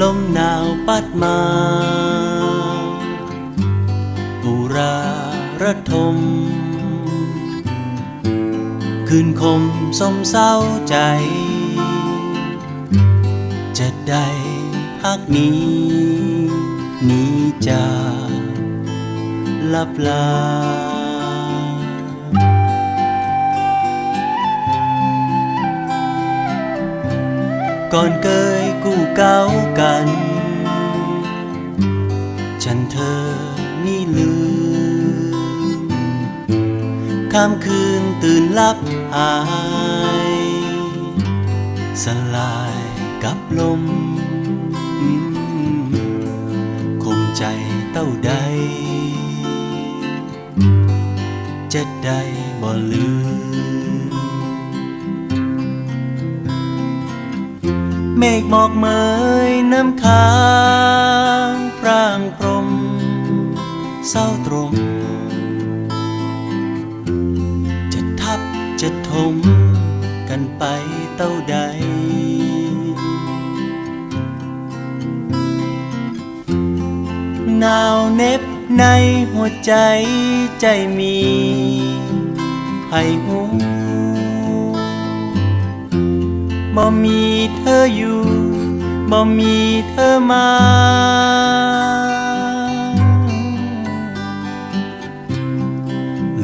ลมหนาวพัดมาอุราระทม คืนคมสมเศร้าใจ จะได้ฮักนี้หนี้จากลับลาก่อนเคยกู้เก้า นี่ลืมข้ามคืนตื่นลับหาย สลายกับลมอืมคงใจเต้าใด จะได้บ่ลืมเมฆหมอกเมยน้ำค้าง กันไปเต้าใด หนาวเน็บในหัวใจใจมี ให้หูบ่มีเธออยู่บ่มีเธอมา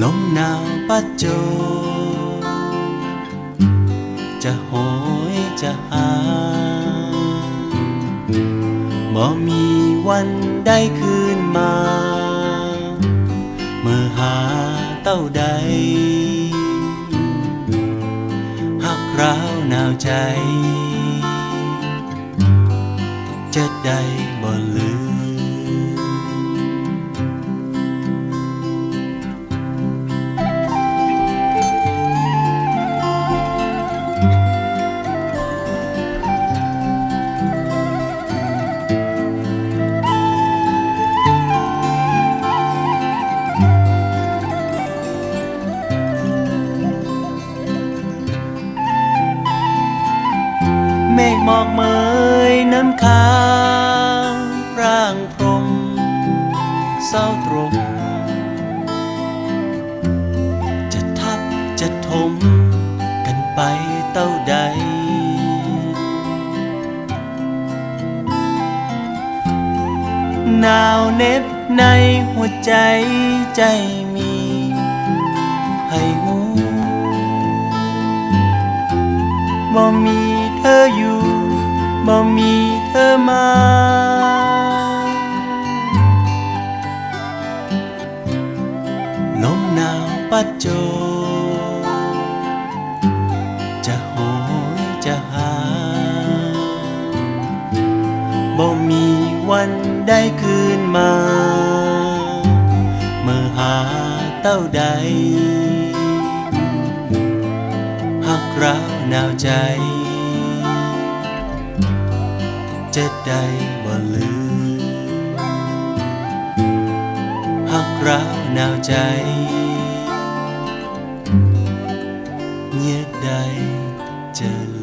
ลมหนาวปัดโจ จะโหยจะหาบ่มีวันได้คืนมา เมื่อหาเต้าใดหักร้าวหนาวใจ จะได้บ่ลืม นค้างร่างพรมเศร้าตรง จะทับจะทมกันไปเต้าใด หนาวเน็บในหัวใจใจมี ให้หูบ่มีเธออยู่บ่มี มา ลมหนาวปัดโจ จะโหยจะหา บ่มีวันได้คืนมา เมื่อหาเต้าใดหักร้าวหนาวใจ จะได้บ่ลืมหักร้าวหนาวใจ เงียดใดจะ